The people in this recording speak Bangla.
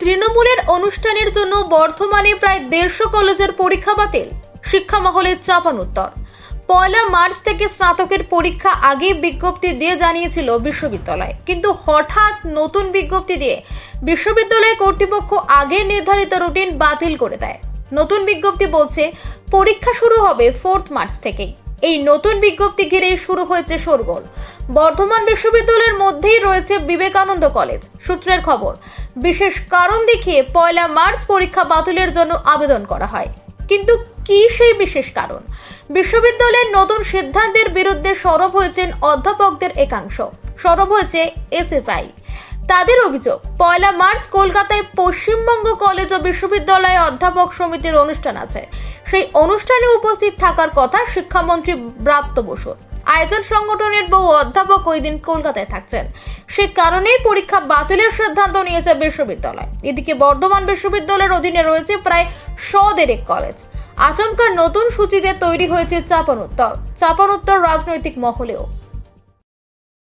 তৃণমূলের অনুষ্ঠানের জন্য বর্ধমানে প্রায় দেড়শো কলেজের পরীক্ষা বাতিল। শিক্ষা মহলের চাপান উত্তর। পয়লা মার্চ থেকে স্নাতকের পরীক্ষা আগে বিজ্ঞপ্তি দিয়ে জানিয়েছিল বিশ্ববিদ্যালয়। কিন্তু হঠাৎ নতুন বিজ্ঞপ্তি দিয়ে বিশ্ববিদ্যালয় কর্তৃপক্ষ আগে নির্ধারিত রুটিন বাতিল করে দেয়। নতুন বিজ্ঞপ্তি বলছে, পরীক্ষা শুরু হবে ফোর্থ মার্চ থেকেই। এই নতুন বিজ্ঞপ্তি ঘিরেই শুরু হয়েছে শোরগোল। বর্ধমান বিশ্ববিদ্যালয়ের মধ্যেই রয়েছে বিবেকানন্দ কলেজ। সূত্রের খবর, বিশেষ কারণ দেখিয়ে পয়লা মার্চ পরীক্ষা বাতিলের জন্য আবেদন করা হয়। কিন্তু কি সেই বিশেষ কারণ? বিশ্ববিদ্যালয়ের নতুন সিদ্ধান্তের বিরুদ্ধে সরব হয়েছেন অধ্যাপকদের একাংশ। সরব হয়েছে এসএফআই। তাদের অভিযোগ, পয়লা মার্চ কলকাতায় পশ্চিমবঙ্গ কলেজ ও বিশ্ববিদ্যালয়ে অধ্যাপক সমিতির অনুষ্ঠান আছে। সেই অনুষ্ঠানে উপস্থিত থাকার কথা শিক্ষামন্ত্রী ব্রাত্য বসুর। আয়োজন সংগঠনের বহু অধ্যাপক ওই দিন কলকাতায় থাকছেন। সে কারণেই পরীক্ষা বাতিলের সিদ্ধান্ত নিয়েছে বিশ্ববিদ্যালয়। এদিকে বর্ধমান বিশ্ববিদ্যালয়ের অধীনে রয়েছে প্রায় শ দেড়েক কলেজ। আচমকা নতুন সূচিতে তৈরি হয়েছে চাপানোত্তর। চাপানোত্তর রাজনৈতিক মহলেও।